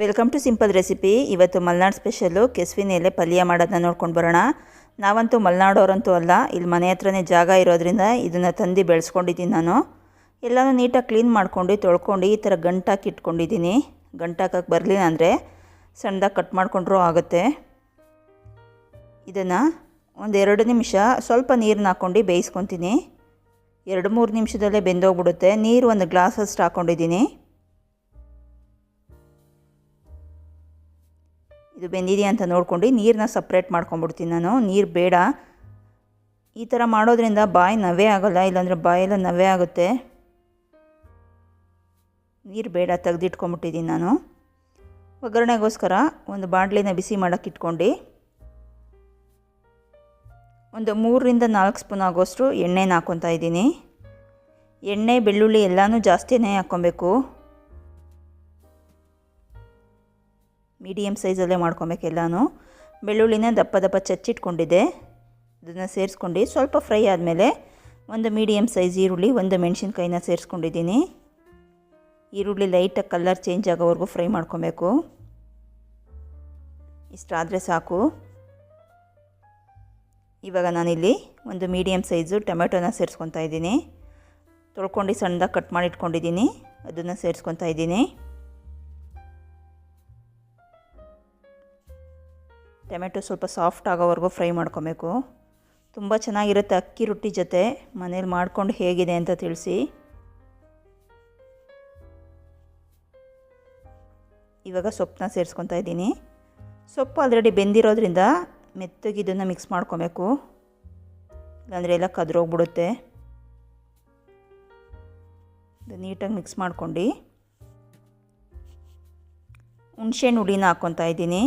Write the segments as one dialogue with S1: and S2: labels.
S1: Welcome to simple recipe. ಇವತ್ತು Malnad special ಕೆಸುವಿನ ಎಲೆ ಪಲ್ಯ ಮಾಡೋದನ್ನ ನೋಡ್ಕೊಂಡು ಬರೋಣ. ನಾವಂತೂ ಮಲೆನಾಡೋರಂತೂ ಅಲ್ಲ ಇಲ್ಲಿ ಮನೆ ಹತ್ರನೇ ಜಾಗ ಇರೋದ್ರಿಂದ ಇದನ್ನು ತಂದು ಬೆಳೆಸ್ಕೊಂಡಿದ್ದೀನಿ ನಾನು. ಎಲ್ಲನೂ ನೀಟಾಗಿ ಕ್ಲೀನ್ ಮಾಡ್ಕೊಂಡು ತೊಳ್ಕೊಂಡು ಈ ಥರ ಗಂಟಾಕಿ ಇಟ್ಕೊಂಡಿದ್ದೀನಿ. ಗಂಟಾಕಕ್ಕೆ ಬರಲಿಲ್ಲ ಅಂದರೆ ಸಣ್ಣದಾಗಿ ಕಟ್ ಮಾಡಿಕೊಂಡ್ರೂ ಆಗುತ್ತೆ. ಇದನ್ನು ಒಂದೆರಡು ನಿಮಿಷ ಸ್ವಲ್ಪ ನೀರನ್ನ ಹಾಕ್ಕೊಂಡು ಬೇಯಿಸ್ಕೊತೀನಿ. ಎರಡು ಮೂರು ನಿಮಿಷದಲ್ಲೇ ಬೆಂದೋಗ್ಬಿಡುತ್ತೆ. ನೀರು ಒಂದು ಗ್ಲಾಸಷ್ಟು ಹಾಕ್ಕೊಂಡಿದ್ದೀನಿ ಇದು ಬೆಂದಿದೆಯಾ ಅಂತ ನೋಡ್ಕೊಂಡು ನೀರನ್ನ ಸಪ್ರೇಟ್ ಮಾಡ್ಕೊಂಬಿಡ್ತೀನಿ ನಾನು. ನೀರು ಬೇಡ. ಈ ಥರ ಮಾಡೋದ್ರಿಂದ ಬಾಯಿ ನವೆ ಆಗೋಲ್ಲ, ಇಲ್ಲಾಂದರೆ ಬಾಯೆಲ್ಲ ನವೆ ಆಗುತ್ತೆ. ನೀರು ಬೇಡ ತೆಗೆದಿಟ್ಕೊಂಬಿಟ್ಟಿದ್ದೀನಿ ನಾನು. ಒಗ್ಗರಣೆಗೋಸ್ಕರ ಒಂದು ಬಾಣಲಿನ ಬಿಸಿ ಮಾಡೋಕ್ಕೆ ಇಟ್ಕೊಂಡು. ಒಂದು ಮೂರರಿಂದ ನಾಲ್ಕು ಸ್ಪೂನ್ ಆಗೋಷ್ಟು ಎಣ್ಣೆನ ಹಾಕ್ಕೊತಾ ಇದ್ದೀನಿ. ಎಣ್ಣೆ, ಬೆಳ್ಳುಳ್ಳಿ ಎಲ್ಲನೂ ಜಾಸ್ತಿನೇ ಹಾಕ್ಕೊಬೇಕು. ಮೀಡಿಯಮ್ ಸೈಜಲ್ಲೇ ಮಾಡ್ಕೊಬೇಕು ಎಲ್ಲನೂ. ಬೆಳ್ಳುಳ್ಳಿನ ದಪ್ಪ ದಪ್ಪ ಚಚ್ಚಿಟ್ಕೊಂಡಿದ್ದೆ ಅದನ್ನು ಸೇರಿಸ್ಕೊಂಡು ಸ್ವಲ್ಪ ಫ್ರೈ ಆದಮೇಲೆ ಒಂದು ಮೀಡಿಯಮ್ ಸೈಜ್ ಈರುಳ್ಳಿ, ಒಂದು ಮೆಣಸಿನ್ಕಾಯಿನ ಸೇರಿಸ್ಕೊಂಡಿದ್ದೀನಿ. ಈರುಳ್ಳಿ ಲೈಟಾಗಿ ಕಲರ್ ಚೇಂಜ್ ಆಗೋವರೆಗೂ ಫ್ರೈ ಮಾಡ್ಕೊಬೇಕು. ಇಷ್ಟಾದರೆ ಸಾಕು. ಇವಾಗ ನಾನಿಲ್ಲಿ ಒಂದು ಮೀಡಿಯಮ್ ಸೈಜು ಟೊಮೆಟೊನ ಸೇರಿಸ್ಕೊತಾ ಇದ್ದೀನಿ. ತೊಳ್ಕೊಂಡು ಸಣ್ಣದಾಗಿ ಕಟ್ ಮಾಡಿ ಇಟ್ಕೊಂಡಿದ್ದೀನಿ ಅದನ್ನು ಸೇರಿಸ್ಕೊತಾ ಇದ್ದೀನಿ. ಟೊಮೆಟೊ ಸ್ವಲ್ಪ ಸಾಫ್ಟ್ ಆಗೋವರೆಗೂ ಫ್ರೈ ಮಾಡ್ಕೊಬೇಕು. ತುಂಬ ಚೆನ್ನಾಗಿರುತ್ತೆ ಅಕ್ಕಿ ರೊಟ್ಟಿ ಜೊತೆ. ಮನೇಲಿ ಮಾಡಿಕೊಂಡು ಹೇಗಿದೆ ಅಂತ ತಿಳಿಸಿ. ಇವಾಗ ಸೊಪ್ಪನ್ನ ಸೇರಿಸ್ಕೊತಾ ಇದ್ದೀನಿ. ಸೊಪ್ಪು ಆಲ್ರೆಡಿ ಬೆಂದಿರೋದ್ರಿಂದ ಮೆತ್ತಗೆ ಇದನ್ನು ಮಿಕ್ಸ್ ಮಾಡ್ಕೊಬೇಕು. ಇಲ್ಲಾಂದರೆ ಎಲ್ಲ ಕದ್ರೋಗ್ಬಿಡುತ್ತೆ. ನೀಟಾಗಿ ಮಿಕ್ಸ್ ಮಾಡ್ಕೊಂಡು. ಹುಣಸೆ ಹುಳಿನ ಹಾಕ್ಕೊತಾ ಇದ್ದೀನಿ.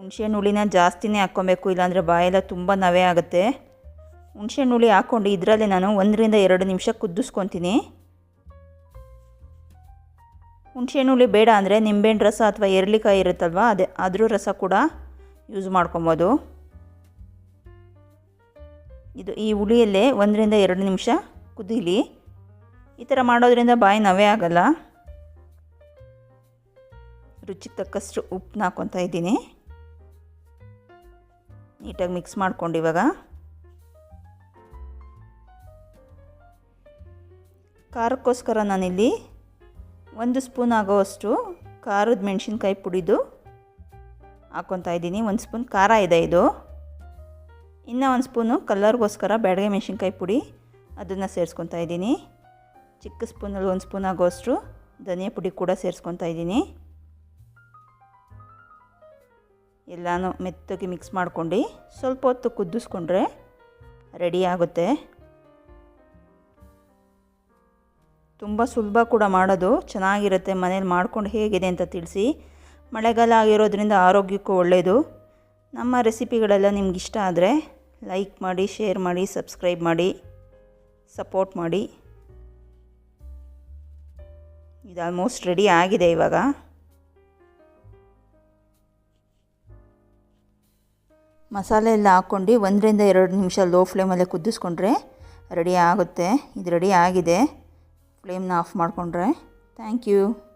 S1: ಹುಣ್ಸೆಹಣ್ಣು ಹುಳಿನ ಜಾಸ್ತಿನೇ ಹಾಕ್ಕೊಬೇಕು, ಇಲ್ಲಾಂದರೆ ಬಾಯೆಲ್ಲ ತುಂಬ ನವೆ ಆಗುತ್ತೆ. ಹುಣ್ಸೆಹಣ್ಣು ಹುಳಿ ಹಾಕ್ಕೊಂಡು ಇದರಲ್ಲಿ ನಾನು ಒಂದರಿಂದ ಎರಡು ನಿಮಿಷ ಕುದಿಸ್ಕೊತೀನಿ ಹುಣ್ಸೆಹಣ್ಣು ಹುಳಿ ಬೇಡ ಅಂದರೆ ನಿಂಬೆಹಣ್ಣು ರಸ ಅಥವಾ ಎರಳಿಕಾಯಿ ಇರುತ್ತಲ್ವ, ಅದೇ ಅದ್ರ ರಸ ಕೂಡ ಯೂಸ್ ಮಾಡ್ಕೊಬೋದು. ಇದು ಈ ಹುಳಿಯಲ್ಲೇ ಒಂದರಿಂದ ಎರಡು ನಿಮಿಷ ಕುದೀಲಿ. ಈ ಥರ ಮಾಡೋದ್ರಿಂದ ಬಾಯಿ ನವೆ ಆಗಲ್ಲ. ರುಚಿಗೆ ತಕ್ಕಷ್ಟು ಉಪ್ಪನ್ನ ಹಾಕ್ಕೊತಾ ಇದ್ದೀನಿ. ನೀಟಾಗಿ ಮಿಕ್ಸ್ ಮಾಡ್ಕೊಂಡು ಇವಾಗ ಖಾರಕ್ಕೋಸ್ಕರ ನಾನಿಲ್ಲಿ ಒಂದು ಸ್ಪೂನ್ ಆಗೋವಷ್ಟು ಖಾರದ ಮೆಣಸಿನ್ಕಾಯಿ ಪುಡಿದು ಹಾಕ್ಕೊತಾ ಇದ್ದೀನಿ. ಒಂದು ಸ್ಪೂನ್ ಖಾರ ಇದೆ ಇದು. ಇನ್ನು ಒಂದು ಸ್ಪೂನು ಕಲ್ಲರ್ಗೋಸ್ಕರ ಬ್ಯಾಡಗೆ ಮೆಣಸಿನ್ಕಾಯಿ ಪುಡಿ ಅದನ್ನು ಸೇರಿಸ್ಕೊತಾ ಇದ್ದೀನಿ. ಚಿಕ್ಕ ಸ್ಪೂನಲ್ಲಿ ಒಂದು ಸ್ಪೂನ್ ಆಗೋವಷ್ಟು ಧನಿಯಾ ಪುಡಿ ಕೂಡ ಸೇರಿಸ್ಕೊತಾ ಇದ್ದೀನಿ. ಎಲ್ಲನೂ ಮೆತ್ತಗೆ ಮಿಕ್ಸ್ ಮಾಡ್ಕೊಂಡು ಸ್ವಲ್ಪ ಹೊತ್ತು ಕುದಿಸ್ಕೊಂಡ್ರೆ ರೆಡಿ ಆಗುತ್ತೆ. ತುಂಬ ಸುಲಭ ಕೂಡ ಮಾಡೋದು, ಚೆನ್ನಾಗಿರುತ್ತೆ, ಮನೇಲಿ ಮಾಡ್ಕೊಂಡು ಹೇಗಿದೆ ಅಂತ ತಿಳಿಸಿ. ಮಳೆಗಾಲ ಆಗಿರೋದ್ರಿಂದ ಆರೋಗ್ಯಕ್ಕೂ ಒಳ್ಳೆಯದು ನಮ್ಮ ರೆಸಿಪಿಗಳೆಲ್ಲ ನಿಮ್ಗೆ ಇಷ್ಟ ಆದರೆ ಲೈಕ್ ಮಾಡಿ ಶೇರ್ ಮಾಡಿ ಸಬ್ಸ್ಕ್ರೈಬ್ ಮಾಡಿ ಸಪೋರ್ಟ್ ಮಾಡಿ. ಇದು ಆಲ್ಮೋಸ್ಟ್ ರೆಡಿ ಆಗಿದೆ ಇವಾಗ. ಮಸಾಲೆ ಎಲ್ಲ ಹಾಕ್ಕೊಂಡು ಒಂದರಿಂದ ಎರಡು ನಿಮಿಷ ಲೋ ಫ್ಲೇಮಲ್ಲೇ ಕುದಿಸ್ಕೊಂಡ್ರೆ ರೆಡಿ ಆಗುತ್ತೆ. ಇದು ರೆಡಿ ಆಗಿದೆ. ಫ್ಲೇಮ್ನ ಆಫ್ ಮಾಡಿಕೊಂಡ್ರೆ. Thank you.